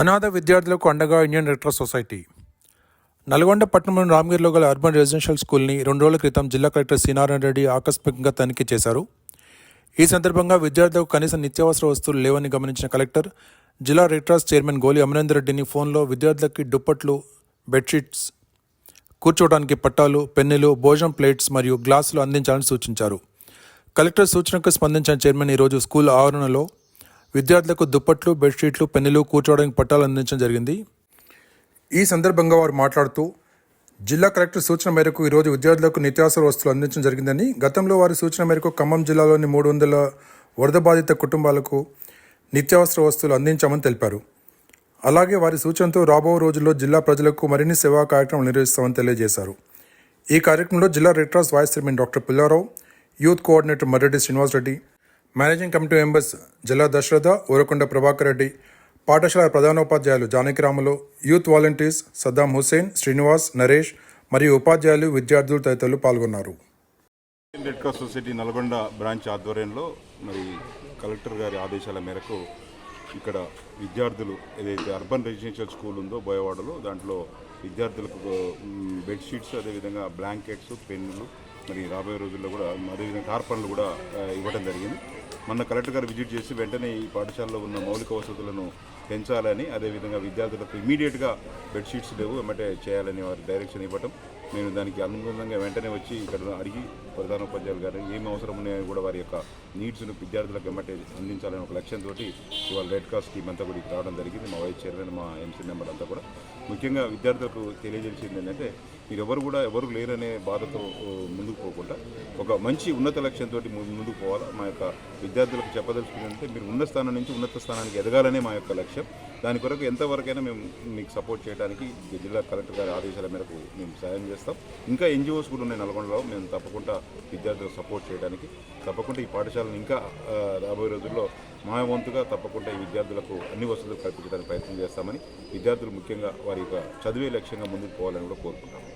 అనాథ విద్యార్థులకు అండగా Indian red cross society. Nalgonda పట్టణంలోని రామగిరిలో గల అర్బన్ రెసిడెన్షియల్ స్కూల్ని రెండు రోజుల క్రితం జిల్లా కలెక్టర్ సీనారాయణ రెడ్డి ఆకస్మికంగా తనిఖీ చేశారు. ఈ సందర్భంగా విద్యార్థులకు కనీస నిత్యావసర వస్తువులు లేవని గమనించిన కలెక్టర్ జిల్లా రెడ్ క్రాస్ చైర్మన్ గోలి అమరేందర్ రెడ్డిని ఫోన్లో విద్యార్థులకి దుప్పట్లు బెడ్షీట్స్ కూర్చోవడానికి పట్టాలు పెన్నులు భోజనం ప్లేట్స్ మరియు గ్లాసులు అందించాలని సూచించారు. కలెక్టర్ సూచనకు స్పందించిన చైర్మన్ ఈరోజు స్కూల్ ఆవరణలో విద్యార్థులకు దుప్పట్లు బెడ్షీట్లు పెన్నులు కూర్చోవడానికి పట్టాలు అందించడం జరిగింది. ఈ సందర్భంగా వారు మాట్లాడుతూ జిల్లా కలెక్టర్ సూచన మేరకు ఈరోజు విద్యార్థులకు నిత్యావసర వస్తువులు అందించడం జరిగిందని గతంలో వారి సూచన మేరకు ఖమ్మం జిల్లాలోని మూడు వందల వరద బాధిత కుటుంబాలకు నిత్యావసర వస్తువులు అందించామని తెలిపారు. అలాగే వారి సూచనతో రాబో రోజుల్లో జిల్లా ప్రజలకు మరిన్ని సేవా కార్యక్రమాలు నిర్వహిస్తామని తెలియజేశారు. ఈ కార్యక్రమంలో జిల్లా red cross vice chairman doctor Pullarao youth coordinator Marreddy Srinivasareddy managing committee members జిల్లా దశరథ ఊరకొండ ప్రభాకర్ రెడ్డి పాఠశాల ప్రధానోపాధ్యాయులు జానకిరాములు యూత్ వాలంటీర్స్ సద్దాం హుసేన్ శ్రీనివాస్ నరేష్ మరియు ఉపాధ్యాయులు విద్యార్థులు తదితరులు పాల్గొన్నారు. Red cross society Nalgonda branch ఆధ్వర్యంలో మరి కలెక్టర్ గారి ఆదేశాల మేరకు ఇక్కడ విద్యార్థులు ఏదైతే అర్బన్ రెసిడెన్షియల్ స్కూల్ ఉందో బోయవాడలో దాంట్లో విద్యార్థులకు బెడ్షీట్స్ అదేవిధంగా బ్లాంకెట్స్ పెన్నులు మరి రాబోయే రోజుల్లో కూడా అదేవిధంగా టార్పన్లు కూడా ఇవ్వడం జరిగింది. మొన్న కలెక్టర్ గారు విజిట్ చేసి వెంటనే ఈ పాఠశాలలో ఉన్న మౌలిక వసతులను పెంచాలని అదేవిధంగా విద్యార్థులకు ఇమీడియట్గా బెడ్షీట్స్ లేవు ఏమంటే చేయాలని వారి డైరెక్షన్ ఇవ్వటం నేను దానికి అనుగుణంగా వెంటనే వచ్చి ఇక్కడ అడిగి ప్రధానోపాధ్యాయులు గారు ఏమి అవసరం ఉన్నాయని కూడా వారి యొక్క నీడ్స్ను విద్యార్థులకు వెంటనే అందించాలని ఒక లక్ష్యంతో ఇవాళ రెడ్ క్రాస్ స్కీమ్ అంతా కూడా ఇక్కడ రావడం జరిగింది. మా వైస్ చైర్మన్ మా ఎంసీ మెంబర్ అంతా కూడా. ముఖ్యంగా విద్యార్థులకు తెలియజేసింది ఏంటంటే మీరు ఎవరు కూడా ఎవరు లేరనే బాధతో ముందుకు పోకుండా ఒక మంచి ఉన్నత లక్ష్యంతో ముందుకు పోవాలి? మా యొక్క విద్యార్థులకు చెప్పదలుచుకుంటే మీరు ఉన్న స్థానం నుంచి ఉన్నత స్థానానికి ఎదగాలనే మా యొక్క లక్ష్యం. దాని కొరకు ఎంతవరకైనా మేము మీకు సపోర్ట్ చేయడానికి జిల్లా కలెక్టర్ గారి ఆదేశాల మేరకు మేము సాయం చేస్తాం. ఇంకా ఎన్జిఓస్ కూడా ఉన్నాయి నల్గొండలో. మేము తప్పకుండా విద్యార్థులకు సపోర్ట్ చేయడానికి తప్పకుండా ఈ పాఠశాలను ఇంకా రాబోయే రోజుల్లో మా వంతుగా తప్పకుండా ఈ విద్యార్థులకు అన్ని వసతులు కల్పించడానికి ప్రయత్నం చేస్తామని విద్యార్థులు ముఖ్యంగా వారి యొక్క చదివే లక్ష్యంగా ముందుకు పోవాలని కూడా కోరుకుంటాము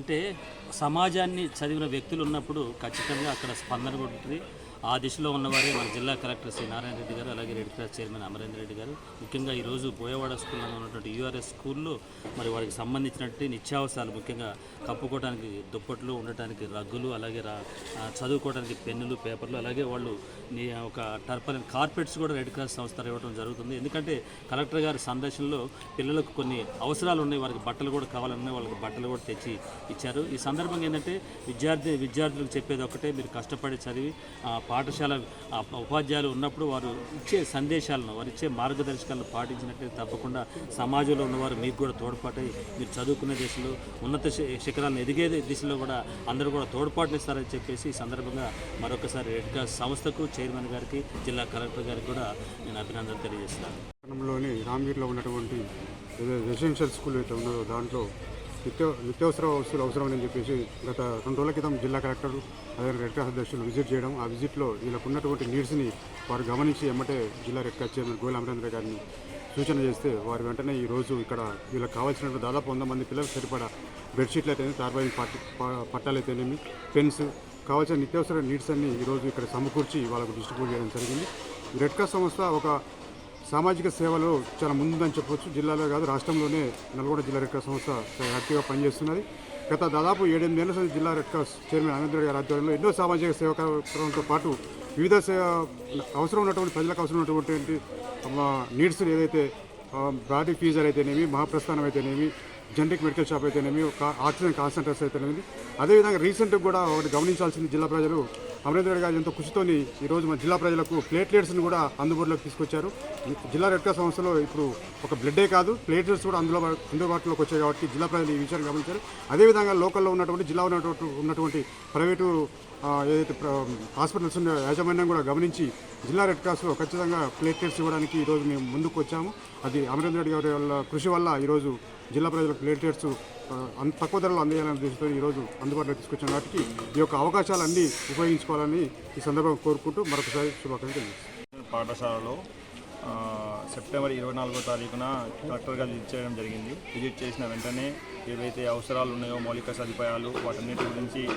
అంటే సమాజాన్ని చదివిన వ్యక్తులు ఉన్నప్పుడు ఖచ్చితంగా అక్కడ స్పందన ఉంటుంది. ఆ దిశలో ఉన్నవారే మన జిల్లా కలెక్టర్ శ్రీ నారాయణ రెడ్డి గారు అలాగే red cross chairman Amarendra Reddy గారు. ముఖ్యంగా ఈరోజు బోయవాడ స్కూల్లో ఉన్నటువంటి యూఆర్ఎస్ స్కూల్లో మరి వారికి సంబంధించినటువంటి నిత్యావసరాలు ముఖ్యంగా కప్పుకోవడానికి దుప్పట్లు ఉండటానికి రగ్గులు అలాగే రా చదువుకోవడానికి పెన్నులు పేపర్లు అలాగే వాళ్ళు ఒక టర్పల్ కార్పెట్స్ కూడా రెడ్ క్రాస్ సంస్థ ఇవ్వడం జరుగుతుంది. ఎందుకంటే కలెక్టర్ గారి సందర్శనలో పిల్లలకు కొన్ని అవసరాలు ఉన్నాయి వారికి బట్టలు కూడా కావాలన్నాయి వాళ్ళకి బట్టలు కూడా తెచ్చి ఇచ్చారు. ఈ సందర్భంగా ఏంటంటే విద్యార్థి విద్యార్థులకు చెప్పేది ఒకటే మీరు కష్టపడి చదివి పాఠశాల ఉపాధ్యాయులు ఉన్నప్పుడు వారు ఇచ్చే సందేశాలను వారు ఇచ్చే మార్గదర్శకాలను పాటించినట్లయితే తప్పకుండా సమాజంలో ఉన్నవారు మీకు కూడా తోడ్పాటై మీరు చదువుకునే దిశలో ఉన్నత శి- శిఖరాలను ఎదిగే దిశలో కూడా అందరూ కూడా తోడ్పాటునిస్తారని చెప్పేసి ఈ సందర్భంగా మరొకసారి రెడ్ క్రాస్ సంస్థకు చైర్మన్ గారికి జిల్లా కలెక్టర్ గారికి కూడా నేను అభినందనలు తెలియజేస్తున్నాను. పట్టణంలోని రామగిరిలో ఉన్నటువంటి రెసిడెన్షియల్ స్కూల్ అయితే ఉన్నదో దాంట్లో నిత్య నిత్యావసర వస్తువులు అవసరమని చెప్పేసి గత రెండు రోజుల క్రితం జిల్లా కలెక్టర్ అదే రెడ్ క్రాస్ అధ్యక్షులు విజిట్ చేయడం ఆ విజిట్లో వీళ్ళకు ఉన్నటువంటి నీడ్స్ని వారు గమనించి ఎమ్మటే జిల్లా red cross chairman Goyal Amarendra గారిని సూచన చేస్తే వారు వెంటనే ఈ రోజు ఇక్కడ వీళ్ళకి కావాల్సిన దాదాపు వంద మంది పిల్లలకు సరిపడా బెడ్షీట్లు అయితేనేమి తార్బాయి పట్ ప- పట్టాలు అయితేనేమి పెన్స్ కావాల్సిన నిత్యావసర నీడ్స్ అన్ని ఈరోజు ఇక్కడ సమకూర్చి వాళ్ళకు డిస్ట్రిబ్యూట్ చేయడం జరిగింది. రెడ్ క్రాస్ సంస్థ ఒక సామాజిక సేవలో చాలా ముందుందని చెప్పవచ్చు. జిల్లాలో కాదు రాష్ట్రంలోనే నల్గొండ జిల్లా రెడ్ క్రాస్ సంస్థ చాలా యాక్టివ్గా పనిచేస్తున్నది. గత దాదాపు ఏడెనిమిదేళ్ళ సంది జిల్లా రెడ్ క్రాస్ చైర్మన్ ఆనందరెడ్డి గారి ఆధ్వర్యంలో ఎన్నో సామాజిక సేవా కార్యక్రమంతో పాటు వివిధ సేవ అవసరం ఉన్నటువంటి ప్రజలకు అవసరం ఉన్నటువంటి నీడ్స్ ఏదైతే బాడీ ఫీజర్ అయితేనేమి మహాప్రస్థానం అయితేనేమి జనరిక్ మెడికల్ షాప్ అయితేనేమి ఆక్సిజన్ కాన్సన్ట్రేట్స్ అయితేనేమి. అదేవిధంగా రీసెంట్గా కూడా ఒకటి గమనించాల్సింది జిల్లా ప్రజలు అమరేంద్ర రెడ్డి గారు ఎంతో కృషితోని ఈరోజు మన జిల్లా ప్రజలకు ప్లేట్లెట్స్ని కూడా అందుబాటులోకి తీసుకొచ్చారు. జిల్లా రెడ్ క్రాస్ సంస్థలో ఇప్పుడు ఒక బ్లడ్డే కాదు ప్లేట్లెట్స్ కూడా అందులో అందుబాటులోకి వచ్చాయి కాబట్టి జిల్లా ప్రజలు ఈ విషయాన్ని గమనించారు. అదేవిధంగా లోకల్లో ఉన్నటువంటి జిల్లా ఉన్నటువంటి ఉన్నటువంటి ప్రైవేటు ఏదైతే ప్ర- హాస్పిటల్స్ ఉన్న యాజమాన్యం కూడా గమనించి జిల్లా రెడ్ క్రాస్లో ఖచ్చితంగా ప్లేట్లెట్స్ ఇవ్వడానికి ఈరోజు మేము ముందుకు వచ్చాము అది అమరేంద్ర రెడ్డి గారి వల్ల కృషి వల్ల ఈరోజు జిల్లా ప్రజలకు ప్లేట్లెట్స్ అంత తక్కువ ధరలో అందజేయాలనే ఉద్దేశంతో ఈరోజు అందుబాటులో తీసుకొచ్చిన కాబట్టి ఈ యొక్క అవకాశాలన్నీ ఉపయోగించుకోవాలని ఈ సందర్భంగా కోరుకుంటూ మరొకసారి శుభాకాంక్షలు. పాఠశాలలో సెప్టెంబర్ ఇరవై నాలుగో తారీఖున కలెక్టర్ గారు విజిట్ చేయడం జరిగింది. విజిట్ చేసిన వెంటనే ఏవైతే అవసరాలు ఉన్నాయో మౌలిక సదుపాయాలు వాటన్నిటి గురించి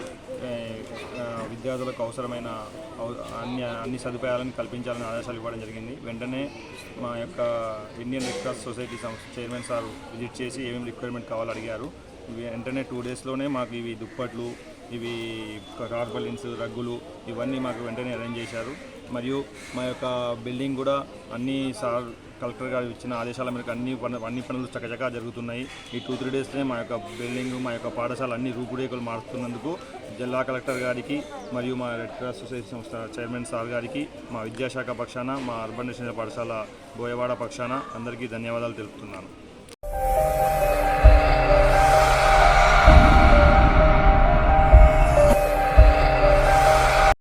విద్యార్థులకు అవసరమైన అవ- అన్ని అన్ని సదుపాయాలను కల్పించాలని ఆదేశాలు ఇవ్వడం జరిగింది. వెంటనే మా యొక్క Indian red cross society chairman sir visit చేసి ఏమేమి రిక్వైర్మెంట్ కావాలో అడిగారు. వెంటనే టూ డేస్లోనే మాకు ఇవి దుప్పట్లు ఇవి కార్బలిన్స్ రగ్గులు ఇవన్నీ మాకు వెంటనే అరేంజ్ చేశారు. మరియు మా యొక్క బిల్డింగ్ కూడా అన్ని సార్ కలెక్టర్ గారు ఇచ్చిన ఆదేశాల మేరకు అన్ని అన్ని పనులు చకచకా జరుగుతున్నాయి. ఈ టూ త్రీ డేస్లోనే మా యొక్క బిల్డింగ్ మా యొక్క పాఠశాల అన్ని రూపురేఖలు మారుతున్నందుకు జిల్లా కలెక్టర్ గారికి మరియు మా రెడ్ క్రాస్ సొసైటీ సంస్థ చైర్మన్ సార్ గారికి మా విద్యాశాఖ పక్షాన మా అర్బన్ నేషనల్ పాఠశాల బోయవాడ పక్షాన అందరికీ ధన్యవాదాలు తెలుపుతున్నాను.